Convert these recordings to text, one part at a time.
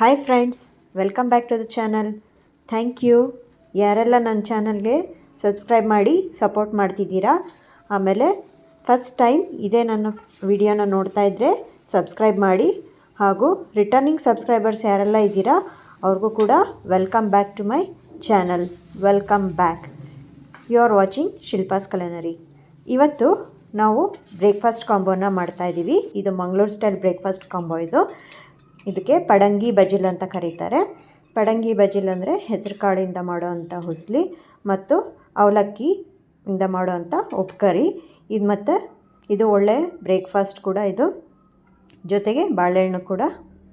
Hi friends welcome back to the channel thank you ಯಾರೆಲ್ಲ ನನ್ನ ಚಾನಲ್ಗೆ ಸಬ್ಸ್ಕ್ರೈಬ್ ಮಾಡಿ ಸಪೋರ್ಟ್ ಮಾಡ್ತಿದ್ದೀರಾ, ಆಮೇಲೆ ಫಸ್ಟ್ ಟೈಮ್ ಇದೇ ನನ್ನ ವಿಡಿಯೋನ ನೋಡ್ತಾ ಇದ್ದರೆ ಸಬ್ಸ್ಕ್ರೈಬ್ ಮಾಡಿ. ಹಾಗೂ ರಿಟರ್ನಿಂಗ್ ಸಬ್ಸ್ಕ್ರೈಬರ್ಸ್ ಯಾರೆಲ್ಲ ಇದ್ದೀರಾ, ಅವ್ರಿಗೂ ಕೂಡ welcome back to my channel welcome back you are watching Shilpa's culinary ಇವತ್ತು ನಾವು ಬ್ರೇಕ್ಫಾಸ್ಟ್ ಕಾಂಬೋನ ಮಾಡ್ತಾಯಿದ್ದೀವಿ ಇದು ಮಂಗಳೂರು ಸ್ಟೈಲ್ ಬ್ರೇಕ್ಫಾಸ್ಟ್ ಕಾಂಬೋ ಇದು. ಇದಕ್ಕೆ ಪಡಂಗಿ ಬಜಿಲ್ ಅಂತ ಕರೀತಾರೆ. ಪಡಂಗಿ ಬಜಿಲ್ ಅಂದರೆ ಹೆಸರು ಕಾಳಿಂದ ಮಾಡೋವಂಥ ಹುಸ್ಲಿ ಮತ್ತು ಅವಲಕ್ಕಿಯಿಂದ ಮಾಡೋವಂಥ ಉಪ್ಕರಿ. ಇದು ಮತ್ತು ಇದು ಒಳ್ಳೆ ಬ್ರೇಕ್ಫಾಸ್ಟ್ ಕೂಡ ಇದು. ಜೊತೆಗೆ ಬಾಳೆಹಣ್ಣು ಕೂಡ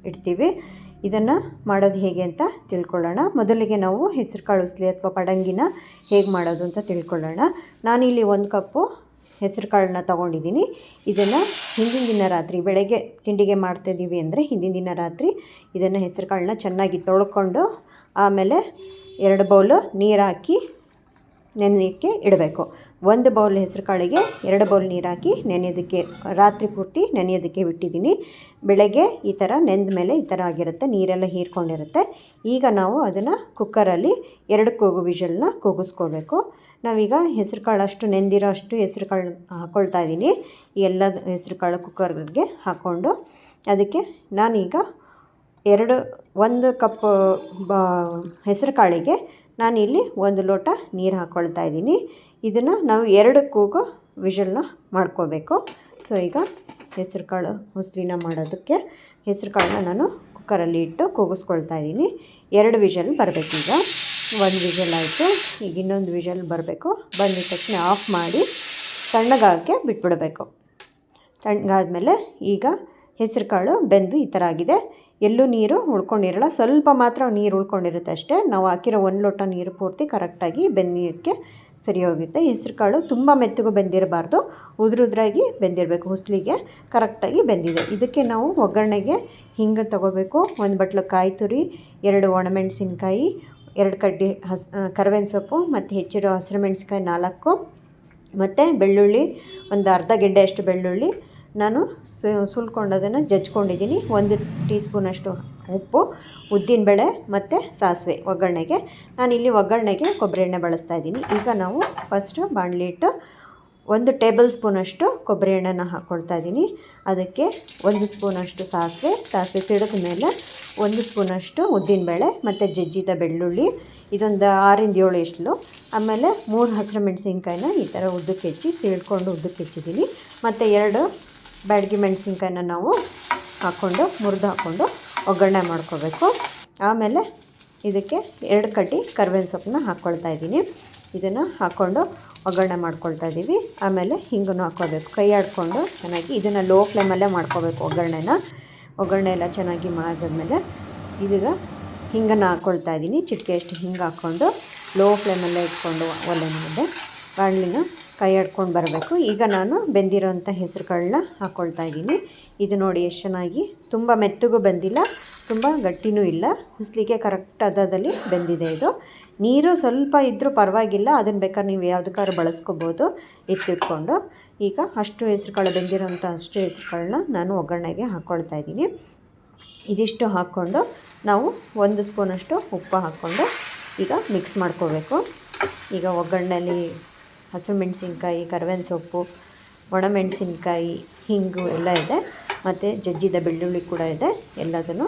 ಇಡ್ತೀವಿ. ಇದನ್ನು ಮಾಡೋದು ಹೇಗೆ ಅಂತ ತಿಳ್ಕೊಳ್ಳೋಣ. ಮೊದಲಿಗೆ ನಾವು ಹೆಸರು ಕಾಳು ಉಸ್ಲಿ ಅಥವಾ ಪಡಂಗಿನ ಹೇಗೆ ಮಾಡೋದು ಅಂತ ತಿಳ್ಕೊಳ್ಳೋಣ. ನಾನಿಲ್ಲಿ ಒಂದು ಕಪ್ಪು ಹೆಸರು ಕಾಳನ್ನ ತೊಗೊಂಡಿದ್ದೀನಿ. ಇದನ್ನು ಹಿಂದಿನ ದಿನ ರಾತ್ರಿ, ಬೆಳಗ್ಗೆ ತಿಂಡಿಗೆ ಮಾಡ್ತಾಯಿದ್ದೀವಿ ಅಂದರೆ ಹಿಂದಿನ ದಿನ ರಾತ್ರಿ ಇದನ್ನು ಹೆಸರು ಕಾಳನ್ನ ಚೆನ್ನಾಗಿ ತೊಳ್ಕೊಂಡು ಆಮೇಲೆ ಎರಡು ಬೌಲು ನೀರು ಹಾಕಿ ನೆನೆಯೋಕ್ಕೆ ಇಡಬೇಕು. ಒಂದು ಬೌಲ್ ಹೆಸರು ಕಾಳಿಗೆ ಎರಡು ಬೌಲ್ ನೀರು ಹಾಕಿ ನೆನೆಯೋದಕ್ಕೆ, ರಾತ್ರಿ ಪೂರ್ತಿ ನೆನೆಯೋದಕ್ಕೆ ಬಿಟ್ಟಿದ್ದೀನಿ. ಬೆಳಗ್ಗೆ ಈ ಥರ ನೆಂದ ಮೇಲೆ ಈ ಥರ ಆಗಿರುತ್ತೆ, ನೀರೆಲ್ಲ ಹೀರ್ಕೊಂಡಿರುತ್ತೆ. ಈಗ ನಾವು ಅದನ್ನು ಕುಕ್ಕರಲ್ಲಿ ಎರಡು ಕೂಗು ವಿಷಲನ್ನ ಕೂಗಿಸ್ಕೋಬೇಕು. ನಾವೀಗ ಹೆಸರು ಕಾಳು ಅಷ್ಟು ನೆಂದಿರೋ ಅಷ್ಟು ಹೆಸರು ಕಾಳು ಹಾಕ್ಕೊಳ್ತಾ ಇದ್ದೀನಿ. ಎಲ್ಲ ಹೆಸರು ಕಾಳು ಕುಕ್ಕರ್ಗೆ ಹಾಕ್ಕೊಂಡು ಅದಕ್ಕೆ ನಾನೀಗ ಎರಡು, ಒಂದು ಕಪ್, ಬಾ, ಹೆಸರು ಕಾಳಿಗೆ ನಾನಿಲ್ಲಿ ಒಂದು ಲೋಟ ನೀರು ಹಾಕ್ಕೊಳ್ತಾ ಇದ್ದೀನಿ. ಇದನ್ನು ನಾವು ಎರಡು ಕೂಗು ವಿಷಲ್ನ ಮಾಡ್ಕೋಬೇಕು. ಸೊ, ಈಗ ಹೆಸರು ಕಾಳು ಮುಸ್ಲಿನ ಮಾಡೋದಕ್ಕೆ ಹೆಸರು ಕಾಳನ್ನ ನಾನು ಕುಕ್ಕರಲ್ಲಿ ಇಟ್ಟು ಕೂಗಿಸ್ಕೊಳ್ತಾ ಇದ್ದೀನಿ. ಎರಡು ವಿಷಲ್ ಬರಬೇಕೀಗ. ಒಂದು ವಿಷಲ್ ಆಯಿತು. ಈಗ ಇನ್ನೊಂದು ವಿಷಲ್ ಬರಬೇಕು. ಬಂದಿದ ತಕ್ಷಣ ಆಫ್ ಮಾಡಿ ತಣ್ಣಗಾಗಕ್ಕೆ ಬಿಟ್ಬಿಡಬೇಕು. ತಣ್ಣಗಾದ್ಮೇಲೆ ಈಗ ಹೆಸರು ಕಾಳು ಬೆಂದು ಈ ಥರ ಆಗಿದೆ. ಎಲ್ಲೂ ನೀರು ಉಳ್ಕೊಂಡಿರಲ್ಲ. ಸ್ವಲ್ಪ ಮಾತ್ರ ನೀರು ಉಳ್ಕೊಂಡಿರುತ್ತೆ ಅಷ್ಟೇ. ನಾವು ಹಾಕಿರೋ ಒಂದು ಲೋಟ ನೀರು ಪೂರ್ತಿ ಕರೆಕ್ಟಾಗಿ ಬೆಂದಿಯೋಕ್ಕೆ ಸರಿ ಹೋಗುತ್ತೆ. ಹೆಸರು ಕಾಳು ತುಂಬ ಮೆತ್ತಗೂ ಬೆಂದಿರಬಾರ್ದು. ಉದುರುದ್ರಾಗಿ ಬೆಂದಿರಬೇಕು. ಹುಸ್ಲಿಗೆ ಕರೆಕ್ಟಾಗಿ ಬೆಂದಿದೆ. ಇದಕ್ಕೆ ನಾವು ಒಗ್ಗರಣೆಗೆ ಹಿಂಗೆ ತೊಗೋಬೇಕು. ಒಂದು ಬಟ್ಲು ಕಾಯಿ ತುರಿ, ಎರಡು ಒಣಮೆಣಸಿನ್ಕಾಯಿ ಎರಡು ಕಡ್ಡಿ ಹಸ್ ಕರ್ಬೇವಿನ ಸೊಪ್ಪು ಮತ್ತು ಹೆಚ್ಚಿರೋ ಹಸಿರು ಮೆಣಸಿನ್ಕಾಯಿ ನಾಲ್ಕು ಮತ್ತು ಬೆಳ್ಳುಳ್ಳಿ ಒಂದು ಅರ್ಧ ಗೆಡ್ಡೆಯಷ್ಟು ಬೆಳ್ಳುಳ್ಳಿ. ನಾನು ಸುಲ್ಕೊಂಡು ಅದನ್ನು ಜಜ್ಕೊಂಡಿದ್ದೀನಿ. ಒಂದು ಟೀ ಸ್ಪೂನಷ್ಟು ಉಪ್ಪು ಉದ್ದಿನಬೇಳೆ ಮತ್ತು ಸಾಸಿವೆ ಒಗ್ಗರಣೆಗೆ. ನಾನಿಲ್ಲಿ ಒಗ್ಗರಣೆಗೆ ಕೊಬ್ಬರಿ ಎಣ್ಣೆ ಬಳಸ್ತಾ ಇದ್ದೀನಿ. ಈಗ ನಾವು ಫಸ್ಟು ಬಾಣಲಿ ಇಟ್ಟು ಒಂದು ಟೇಬಲ್ ಸ್ಪೂನಷ್ಟು ಕೊಬ್ಬರಿ ಎಣ್ಣೆನ ಹಾಕ್ಕೊಳ್ತಾ ಇದ್ದೀನಿ. ಅದಕ್ಕೆ ಒಂದು ಸ್ಪೂನಷ್ಟು ಸಾಸಿವೆ ಸಾಸಿವೆ ಸಿಡಿದ ಮೇಲೆ ಒಂದು ಸ್ಪೂನಷ್ಟು ಉದ್ದಿನಬೇಳೆ ಮತ್ತು ಜಜ್ಜಿದ ಬೆಳ್ಳುಳ್ಳಿ, ಇದೊಂದು ಆರಿಂದ ಏಳು ಇಷ್ಟಲು ಆಮೇಲೆ ಮೂರು ಹಸಿರು ಮೆಣಸಿನ್ಕಾಯಿನ ಈ ಥರ ಉದ್ದಕ್ಕೆ ಹೆಚ್ಚಿ ಸೀಳ್ಕೊಂಡು ಉದ್ದಕ್ಕೆ ಹೆಚ್ಚಿದ್ದೀನಿ. ಮತ್ತು ಎರಡು ಬ್ಯಾಡಗಿ ಮೆಣಸಿನ್ಕಾಯಿನ ನಾವು ಹಾಕ್ಕೊಂಡು ಮುರಿದು ಹಾಕ್ಕೊಂಡು ಒಗ್ಗರಣೆ ಮಾಡ್ಕೋಬೇಕು. ಆಮೇಲೆ ಇದಕ್ಕೆ ಎರಡು ಕಟ್ಟಿ ಕರ್ಬೇವಿನ ಸೊಪ್ಪನ್ನ ಹಾಕ್ಕೊಳ್ತಾ ಇದ್ದೀನಿ. ಇದನ್ನು ಹಾಕ್ಕೊಂಡು ಒಗ್ಗರಣೆ ಮಾಡ್ಕೊಳ್ತಾ ಇದ್ದೀವಿ. ಆಮೇಲೆ ಹಿಂಗನ್ನು ಹಾಕ್ಕೋಬೇಕು. ಕೈ ಆಡಿಕೊಂಡು ಚೆನ್ನಾಗಿ ಇದನ್ನು ಲೋ ಫ್ಲೇಮಲ್ಲೇ ಮಾಡ್ಕೋಬೇಕು ಒಗ್ಗರಣೆನ. ಒಗ್ಗರಣೆ ಎಲ್ಲ ಚೆನ್ನಾಗಿ ಮಾಡಿದ್ಮೇಲೆ ಇದೀಗ ಹಿಂಗನ್ನು ಹಾಕ್ಕೊಳ್ತಾ ಇದ್ದೀನಿ. ಚಿಟಿಕೆಯಷ್ಟು ಹಿಂಗೆ ಹಾಕ್ಕೊಂಡು ಲೋ ಫ್ಲೇಮಲ್ಲೇ ಇಟ್ಕೊಂಡು ಒಲೆ ಮೇಲೆ ಬಾಣಲಿನ ಕೈ ಆಡ್ಕೊಂಡು ಬರಬೇಕು. ಈಗ ನಾನು ಬೆಂದಿರೋಂಥ ಹೆಸರು ಕಾಳನ್ನ ಹಾಕ್ಕೊಳ್ತಾ ಇದ್ದೀನಿ. ಇದು ನೋಡಿ ಎಷ್ಟು ಚೆನ್ನಾಗಿ ತುಂಬ ಮೆತ್ತಗೂ ಬಂದಿಲ್ಲ, ತುಂಬ ಗಟ್ಟಿನೂ ಇಲ್ಲ. ಹುಸ್ಲಿಗೆ ಕರೆಕ್ಟ್ ಅದದಲ್ಲಿ ಬೆಂದಿದೆ ಇದು. ನೀರು ಸ್ವಲ್ಪ ಇದ್ದರೂ ಪರವಾಗಿಲ್ಲ, ಅದನ್ನು ಬೇಕಾದ್ರೆ ನೀವು ಯಾವುದಕ್ಕಾದ್ರೂ ಬಳಸ್ಕೋಬೋದು. ಎತ್ತಿಟ್ಕೊಂಡು ಈಗ ಅಷ್ಟು ಹೆಸ್ರು ಕಾಳು ಬೆಂದಿರೋಂಥ ಅಷ್ಟು ಹೆಸ್ರು ಕಾಳನ್ನ ನಾನು ಒಗ್ಗರಣೆಗೆ ಹಾಕ್ಕೊಳ್ತಾ ಇದ್ದೀನಿ. ಇದಿಷ್ಟು ಹಾಕ್ಕೊಂಡು ನಾವು ಒಂದು ಸ್ಪೂನಷ್ಟು ಉಪ್ಪು ಹಾಕ್ಕೊಂಡು ಈಗ ಮಿಕ್ಸ್ ಮಾಡ್ಕೋಬೇಕು. ಈಗ ಒಗ್ಗರಣೆಯಲ್ಲಿ ಹಸಿರು ಮೆಣಸಿನ್ಕಾಯಿ ಕರಿಬೇವಿನ ಸೊಪ್ಪು, ಒಣಮೆಣಸಿನ್ಕಾಯಿ, ಹಿಂಗು ಎಲ್ಲ ಇದೆ. ಮತ್ತು ಜಜ್ಜಿದ ಬೆಳ್ಳುಳ್ಳಿ ಕೂಡ ಇದೆ. ಎಲ್ಲದನ್ನು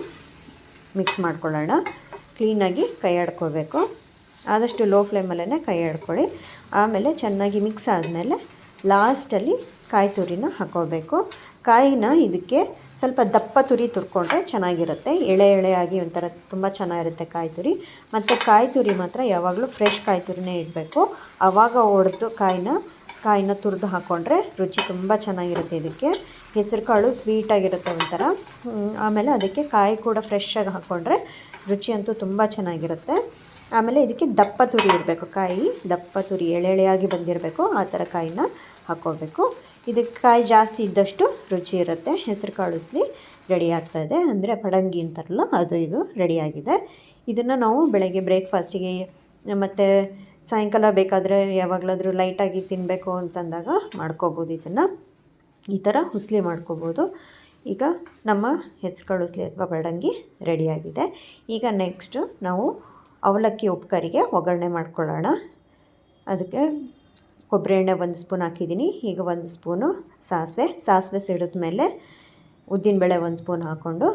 ಮಿಕ್ಸ್ ಮಾಡ್ಕೊಳ್ಳೋಣ. ಕ್ಲೀನಾಗಿ ಕೈ ಆಡ್ಕೋಬೇಕು ಆದಷ್ಟು ಲೋ ಫ್ಲೇಮಲ್ಲೇ ಕೈ ಆಡ್ಕೊಳ್ಳಿ ಆಮೇಲೆ ಚೆನ್ನಾಗಿ ಮಿಕ್ಸ್ ಆದಮೇಲೆ ಲಾಸ್ಟಲ್ಲಿ ಕಾಯಿ ತುರಿನ ಹಾಕೋಬೇಕು ಕಾಯಿನ ಇದಕ್ಕೆ ಸ್ವಲ್ಪ ದಪ್ಪ ತುರಿ ತುರ್ಕೊಂಡ್ರೆ ಚೆನ್ನಾಗಿರುತ್ತೆ. ಎಳೆ ಎಳೆಯಾಗಿ ಒಂಥರ ತುಂಬ ಚೆನ್ನಾಗಿರುತ್ತೆ ಕಾಯಿ ತುರಿ. ಮತ್ತು ಕಾಯಿ ತುರಿ ಮಾತ್ರ ಯಾವಾಗಲೂ ಫ್ರೆಶ್ ಕಾಯಿ ತುರಿನೇ ಇಡಬೇಕು. ಆವಾಗ ಒಡೆದು ಕಾಯಿನ ಕಾಯಿನ ತುರಿದು ಹಾಕ್ಕೊಂಡ್ರೆ ರುಚಿ ತುಂಬ ಚೆನ್ನಾಗಿರುತ್ತೆ ಇದಕ್ಕೆ. ಹೆಸರು ಕಾಳು ಸ್ವೀಟಾಗಿರುತ್ತೆ ಒಂಥರ. ಆಮೇಲೆ ಅದಕ್ಕೆ ಕಾಯಿ ಕೂಡ ಫ್ರೆಶ್ಶಾಗಿ ಹಾಕ್ಕೊಂಡ್ರೆ ರುಚಿ ಅಂತೂ ತುಂಬ ಚೆನ್ನಾಗಿರುತ್ತೆ. ಆಮೇಲೆ ಇದಕ್ಕೆ ದಪ್ಪ ತುರಿ ಇರಬೇಕು ಕಾಯಿ ದಪ್ಪ ತುರಿ ಎಳೆ ಎಳೆಯಾಗಿ ಬಂದಿರಬೇಕು. ಆ ಥರ ಕಾಯಿನ ಹಾಕ್ಕೋಬೇಕು ಇದಕ್ಕೆ ಕಾಯಿ ಜಾಸ್ತಿ ಇದ್ದಷ್ಟು ರುಚಿ ಇರುತ್ತೆ. ಹೆಸರು ಕಾಳುಸ್ಲಿ ರೆಡಿ ಆಗ್ತಾಯಿದೆ ಅಂದರೆ ಪಡಂಗಿ ಅಂತಾರಲ್ಲ, ಅದು ಇದು ರೆಡಿಯಾಗಿದೆ ಇದನ್ನು ನಾವು ಬೆಳಗ್ಗೆ ಬ್ರೇಕ್ಫಾಸ್ಟಿಗೆ ಮತ್ತು ಸಾಯಂಕಾಲ ಬೇಕಾದರೆ ಯಾವಾಗಲಾದರೂ ಲೈಟಾಗಿ ತಿನ್ನಬೇಕು ಅಂತಂದಾಗ ಮಾಡ್ಕೋಬೋದು ಇದನ್ನು. ಈ ಥರ ಹುಸ್ಲಿ ಮಾಡ್ಕೋಬೋದು. ಈಗ ನಮ್ಮ ಹೆಸರು ಉಸಲಿ ಅಥವಾ ಬಡಂಗಿ ರೆಡಿಯಾಗಿದೆ ಈಗ ನೆಕ್ಸ್ಟು ನಾವು ಅವಲಕ್ಕಿ ಉಪ್ಕರಿಗೆ ಒಗ್ಗರಣೆ ಮಾಡ್ಕೊಳ್ಳೋಣ. ಅದಕ್ಕೆ ಕೊಬ್ಬರಿ ಎಣ್ಣೆ ಒಂದು ಸ್ಪೂನ್ ಹಾಕಿದ್ದೀನಿ. ಈಗ ಒಂದು ಸ್ಪೂನು ಸಾಸಿವೆ. ಸಾಸಿವೆ ಸಿಡಿದ ಮೇಲೆ ಉದ್ದಿನಬೇಳೆ ಒಂದು ಸ್ಪೂನ್ ಹಾಕ್ಕೊಂಡು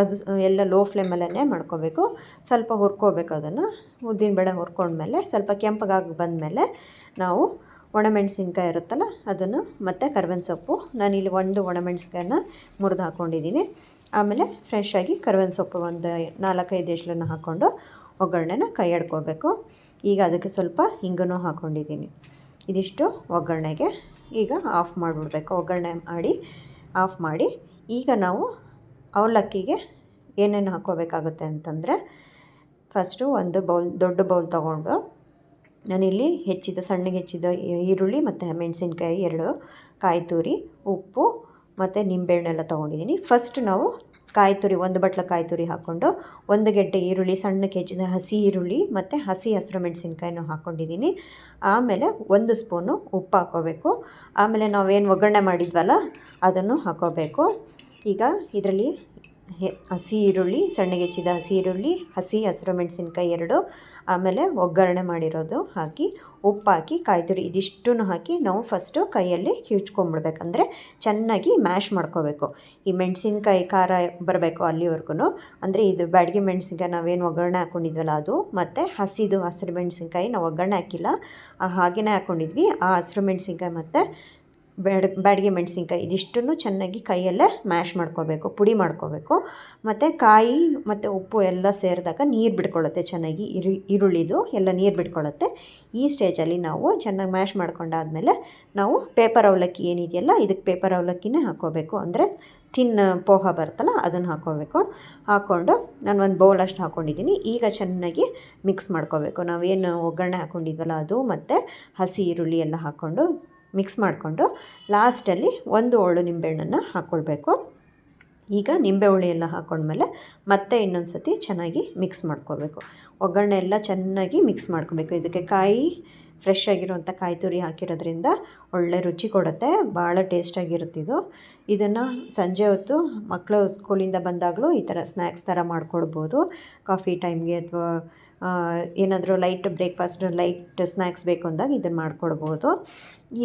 ಅದು ಎಲ್ಲ ಲೋ ಫ್ಲೇಮಲ್ಲೇ ಮಾಡ್ಕೋಬೇಕು. ಸ್ವಲ್ಪ ಹುರ್ಕೋಬೇಕು ಅದನ್ನು. ಉದ್ದಿನಬೇಳೆ ಹುರ್ಕೊಂಡ್ಮೇಲೆ ಸ್ವಲ್ಪ ಕೆಂಪಗಾಗಿ ಬಂದಮೇಲೆ ನಾವು ಒಣಮೆಣ್ಸಿನ್ಕಾಯಿ ಇರುತ್ತಲ್ಲ ಅದನ್ನು ಮತ್ತು ಕರ್ಬೇವಿನ ಸೊಪ್ಪು. ನಾನಿಲ್ಲಿ ಒಂದು ಒಣಮೆಣಸಿನ್ಕಾಯನ್ನ ಮುರಿದು ಹಾಕ್ಕೊಂಡಿದ್ದೀನಿ ಆಮೇಲೆ ಫ್ರೆಶ್ ಆಗಿ ಕರ್ಬೇವಿನ ಸೊಪ್ಪು ಒಂದು ನಾಲ್ಕೈದು ಎಸ್ಲನ್ನು ಹಾಕ್ಕೊಂಡು ಒಗ್ಗರಣೆನ ಕೈ ಆಡ್ಕೋಬೇಕು ಈಗ ಅದಕ್ಕೆ ಸ್ವಲ್ಪ ಹಿಂಗನೂ ಹಾಕ್ಕೊಂಡಿದ್ದೀನಿ ಇದಿಷ್ಟು ಒಗ್ಗರಣೆಗೆ ಈಗ ಆಫ್ ಮಾಡಿಬಿಡ್ಬೇಕು. ಒಗ್ಗರಣೆ ಮಾಡಿ ಆಫ್ ಮಾಡಿ ಈಗ ನಾವು ಅವಲಕ್ಕಿಗೆ ಏನೇನು ಹಾಕ್ಕೋಬೇಕಾಗುತ್ತೆ ಅಂತಂದರೆ ಫಸ್ಟು ಒಂದು ಬೌಲ್, ದೊಡ್ಡ ಬೌಲ್ ತೊಗೊಂಡು ನಾನಿಲ್ಲಿ ಹೆಚ್ಚಿದ, ಸಣ್ಣಗೆ ಹೆಚ್ಚಿದ ಈರುಳ್ಳಿ ಮತ್ತು ಮೆಣಸಿನ್ಕಾಯಿ ಎರಡು ಕಾಯಿ ತುರಿ ಉಪ್ಪು ಮತ್ತು ನಿಂಬೆಹಣ್ಣೆಲ್ಲ ತೊಗೊಂಡಿದ್ದೀನಿ. ಫಸ್ಟ್ ನಾವು ಕಾಯಿ ತುರಿ, ಒಂದು ಬಟ್ಲ ಕಾಯಿ ತುರಿ ಹಾಕ್ಕೊಂಡು ಒಂದು ಗೆಡ್ಡೆ ಈರುಳ್ಳಿ, ಸಣ್ಣ ಹೆಚ್ಚಿದ ಹಸಿ ಈರುಳ್ಳಿ ಮತ್ತು ಹಸಿ ಹಸಿರು ಮೆಣಸಿನ್ಕಾಯಿನೂ ಹಾಕ್ಕೊಂಡಿದ್ದೀನಿ. ಆಮೇಲೆ ಒಂದು ಸ್ಪೂನು ಉಪ್ಪು ಹಾಕೋಬೇಕು. ಆಮೇಲೆ ನಾವೇನು ಒಗ್ಗರಣೆ ಮಾಡಿದ್ವಲ್ಲ, ಅದನ್ನು ಹಾಕೋಬೇಕು. ಈಗ ಇದರಲ್ಲಿ ಹಸಿ ಈರುಳ್ಳಿ, ಸಣ್ಣಗೆ ಹೆಚ್ಚಿದ ಹಸಿ ಈರುಳ್ಳಿ, ಹಸಿ, ಹಸಿರು ಮೆಣಸಿನ್ಕಾಯಿ ಎರಡು, ಆಮೇಲೆ ಒಗ್ಗರಣೆ ಮಾಡಿರೋದು ಹಾಕಿ, ಉಪ್ಪು ಹಾಕಿ, ಕಾಯಿ ತುರಿ ಇದಿಷ್ಟನ್ನು ಹಾಕಿ ನಾವು ಫಸ್ಟು ಕೈಯಲ್ಲಿ ಹಿಚ್ಕೊಂಬಿಡ್ಬೇಕಂದ್ರೆ ಚೆನ್ನಾಗಿ ಮ್ಯಾಶ್ ಮಾಡ್ಕೋಬೇಕು. ಈ ಮೆಣಸಿನ್ಕಾಯಿ ಖಾರ ಬರಬೇಕು ಅಲ್ಲಿವರೆಗೂ ಅಂದರೆ ಇದು ಬ್ಯಾಡ್ಗೆ ಮೆಣಸಿನ್ಕಾಯಿ ನಾವೇನು ಒಗ್ಗರಣೆ ಹಾಕ್ಕೊಂಡಿದ್ವಲ್ಲ ಅದು, ಮತ್ತು ಹಸಿದು ಹಸಿರು ಮೆಣಸಿನ್ಕಾಯಿ ನಾವು ಒಗ್ಗರಣೆ ಹಾಕಿಲ್ಲ. ಹಾಗೆಯೇ ಹಾಕ್ಕೊಂಡಿದ್ವಿ ಆ ಹಸಿರು ಮೆಣಸಿನ್ಕಾಯಿ ಮತ್ತು ಬ್ಯಾಡ, ಬ್ಯಾಡಿಗೆ ಮೆಣಸಿನ್ಕಾಯಿ ಇದಿಷ್ಟನ್ನು ಚೆನ್ನಾಗಿ ಕೈಯಲ್ಲೇ ಮ್ಯಾಶ್ ಮಾಡ್ಕೋಬೇಕು, ಪುಡಿ ಮಾಡ್ಕೋಬೇಕು. ಮತ್ತು ಕಾಯಿ ಮತ್ತು ಉಪ್ಪು ಎಲ್ಲ ಸೇರಿದಾಗ ನೀರು ಬಿಟ್ಕೊಳ್ಳುತ್ತೆ ಚೆನ್ನಾಗಿ ಇರು, ಈರುಳ್ಳಿದು ಎಲ್ಲ ನೀರು ಬಿಟ್ಕೊಳ್ಳುತ್ತೆ ಈ ಸ್ಟೇಜಲ್ಲಿ ನಾವು ಚೆನ್ನಾಗಿ ಮ್ಯಾಶ್ ಮಾಡ್ಕೊಂಡಾದಮೇಲೆ ನಾವು ಪೇಪರ್ ಅವಲಕ್ಕಿ ಏನಿದೆಯಲ್ಲ ಇದಕ್ಕೆ ಪೇಪರ್ ಅವಲಕ್ಕಿನೇ ಹಾಕ್ಕೋಬೇಕು. ಅಂದರೆ ತಿನ್ನ ಪೋಹ ಬರುತ್ತಲ್ಲ ಅದನ್ನು ಹಾಕ್ಕೋಬೇಕು. ಹಾಕ್ಕೊಂಡು ನಾನು ಒಂದು ಬೌಲ್ ಅಷ್ಟು ಹಾಕ್ಕೊಂಡಿದ್ದೀನಿ ಈಗ ಚೆನ್ನಾಗಿ ಮಿಕ್ಸ್ ಮಾಡ್ಕೋಬೇಕು. ನಾವೇನು ಒಗ್ಗರಣೆ ಹಾಕ್ಕೊಂಡಿದ್ವಲ್ಲ ಅದು, ಮತ್ತು ಹಸಿ ಈರುಳ್ಳಿ ಎಲ್ಲ ಹಾಕ್ಕೊಂಡು ಮಿಕ್ಸ್ ಮಾಡಿಕೊಂಡು ಲಾಸ್ಟಲ್ಲಿ ಒಂದು ಒಳ್ಳು ನಿಂಬೆಹಣ್ಣನ್ನು ಹಾಕ್ಕೊಳ್ಬೇಕು ಈಗ ನಿಂಬೆ ಹುಳಿ ಎಲ್ಲ ಹಾಕ್ಕೊಂಡ್ಮೇಲೆ ಮತ್ತೆ ಇನ್ನೊಂದು ಸತಿ ಚೆನ್ನಾಗಿ ಮಿಕ್ಸ್ ಮಾಡ್ಕೋಬೇಕು ಒಗ್ಗರಣೆ ಎಲ್ಲ ಚೆನ್ನಾಗಿ ಮಿಕ್ಸ್ ಮಾಡ್ಕೋಬೇಕು ಇದಕ್ಕೆ ಕಾಯಿ ಫ್ರೆಶ್ ಆಗಿರುವಂಥ ಕಾಯಿ ತುರಿ ಹಾಕಿರೋದ್ರಿಂದ ಒಳ್ಳೆ ರುಚಿ ಕೊಡುತ್ತೆ. ಭಾಳ ಟೇಸ್ಟಾಗಿರುತ್ತಿದ್ದು ಇದನ್ನು ಸಂಜೆ ಹೊತ್ತು ಮಕ್ಕಳು ಸ್ಕೂಲಿಂದ ಬಂದಾಗಲೂ ಈ ಥರ ಸ್ನ್ಯಾಕ್ಸ್ ಥರ ಮಾಡ್ಕೊಡ್ಬೋದು ಕಾಫಿ ಟೈಮ್ಗೆ ಅಥವಾ ಏನಾದರೂ ಲೈಟ್ ಬ್ರೇಕ್ಫಾಸ್ಟ್ ಲೈಟ್ ಸ್ನ್ಯಾಕ್ಸ್ ಬೇಕು ಅಂದಾಗ ಇದನ್ನು ಮಾಡಿಕೊಡ್ಬೋದು.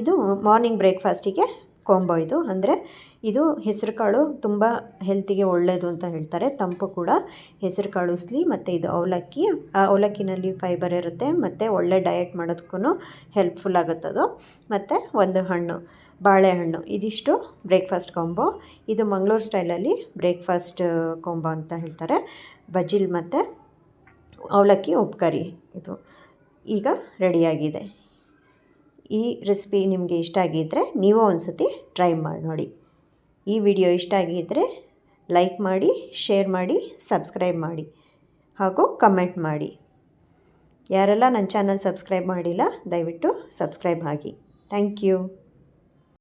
ಇದು ಮಾರ್ನಿಂಗ್ ಬ್ರೇಕ್ಫಾಸ್ಟಿಗೆ ಕೊಂಬೋ ಇದು. ಅಂದರೆ ಇದು ಹೆಸರುಕಾಳು ತುಂಬ ಹೆಲ್ತಿಗೆ ಒಳ್ಳೆಯದು ಅಂತ ಹೇಳ್ತಾರೆ. ತಂಪು ಕೂಡ ಹೆಸರು ಕಾಳು ಉಸ್ಲಿ ಮತ್ತು ಇದು ಅವಲಕ್ಕಿ. ಆ ಅವಲಕ್ಕಿನಲ್ಲಿ ಫೈಬರ್ ಇರುತ್ತೆ. ಮತ್ತು ಒಳ್ಳೆ ಡಯಟ್ ಮಾಡೋದಕ್ಕೂ ಹೆಲ್ಪ್ಫುಲ್ ಆಗುತ್ತದು ಮತ್ತು ಒಂದು ಹಣ್ಣು, ಬಾಳೆಹಣ್ಣು. ಇದಿಷ್ಟು ಬ್ರೇಕ್ಫಾಸ್ಟ್ ಕೊಂಬೋ ಇದು ಮಂಗಳೂರು ಸ್ಟೈಲಲ್ಲಿ ಬ್ರೇಕ್ಫಾಸ್ಟ್ ಕೊಂಬೋ ಅಂತ ಹೇಳ್ತಾರೆ. ಬಜಿಲ್ ಮತ್ತು ಅವಲಕ್ಕಿ ಉಪ್ಕರಿ ಇದು. ಈಗ ರೆಡಿಯಾಗಿದೆ. ಈ ರೆಸಿಪಿ ನಿಮಗೆ ಇಷ್ಟ ಆಗಿದ್ದರೆ ನೀವು ಒಂದು ಸತಿ ಟ್ರೈ ಮಾಡಿ ನೋಡಿ. ಈ ವಿಡಿಯೋ ಇಷ್ಟ ಆಗಿದ್ದರೆ ಲೈಕ್ ಮಾಡಿ, ಶೇರ್ ಮಾಡಿ, ಸಬ್ಸ್ಕ್ರೈಬ್ ಮಾಡಿ ಹಾಗೂ ಕಮೆಂಟ್ ಮಾಡಿ. ಯಾರೆಲ್ಲ ನನ್ನ ಚಾನಲ್ ಸಬ್ಸ್ಕ್ರೈಬ್ ಮಾಡಿಲ್ಲ, ದಯವಿಟ್ಟು ಸಬ್ಸ್ಕ್ರೈಬ್ ಆಗಿ. Thank you.